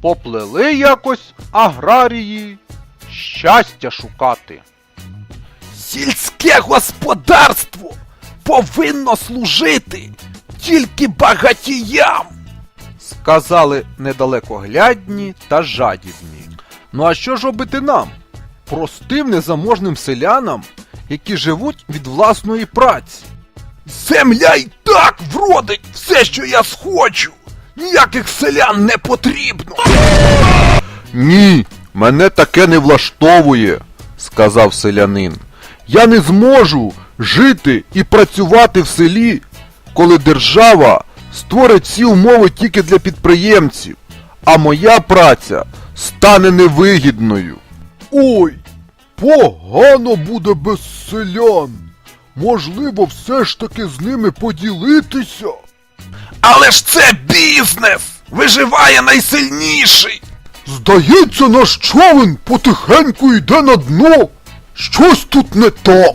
Поплели якось аграрії щастя шукати. Сільське господарство повинно служити тільки багатіям. Сказали недалекоглядні та жадібні. Ну а що ж робити нам? Простим незаможним селянам, які живуть від власної праці. Земля й так вродить все, що я схочу. Ніяких селян не потрібно. Ні, мене таке не влаштовує, сказав селянин. Я не зможу жити і працювати в селі, коли держава створить ці умови тільки для підприємців, а моя праця стане невигідною. Ой, погано буде без селян. Можливо, все ж таки з ними поділитися. Але ж це бізнес! Виживає найсильніший! Здається, наш човен потихеньку йде на дно. Щось тут не так.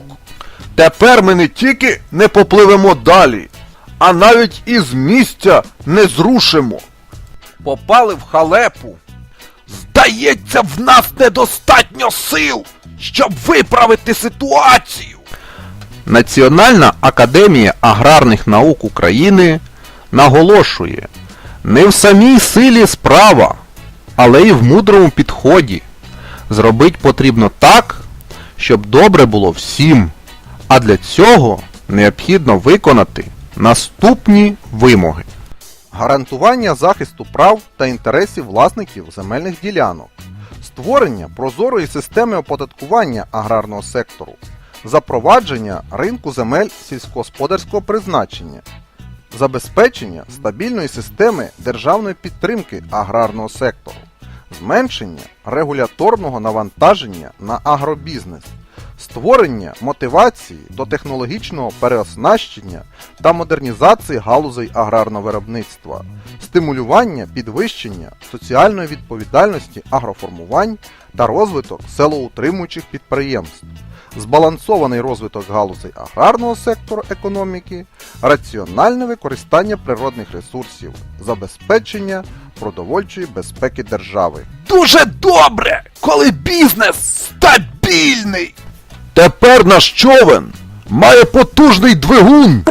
Тепер ми не тільки не попливемо далі, а навіть із місця не зрушимо. Попали в халепу. Здається, в нас недостатньо сил, щоб виправити ситуацію. Національна академія аграрних наук України наголошує, не в самій силі справа, але й в мудрому підході. Зробить потрібно так, щоб добре було всім. А для цього необхідно виконати наступні вимоги. Гарантування захисту прав та інтересів власників земельних ділянок, створення прозорої системи оподаткування аграрного сектору, запровадження ринку земель сільськогосподарського призначення, забезпечення стабільної системи державної підтримки аграрного сектору, зменшення регуляторного навантаження на агробізнес, створення мотивації до технологічного переоснащення та модернізації галузей аграрного виробництва, стимулювання підвищення соціальної відповідальності агроформувань та розвиток селоутримуючих підприємств, збалансований розвиток галузей аграрного сектору економіки, раціональне використання природних ресурсів, забезпечення продовольчої безпеки держави. Дуже добре, коли бізнес стабільний. Тепер наш човен має потужний двигун.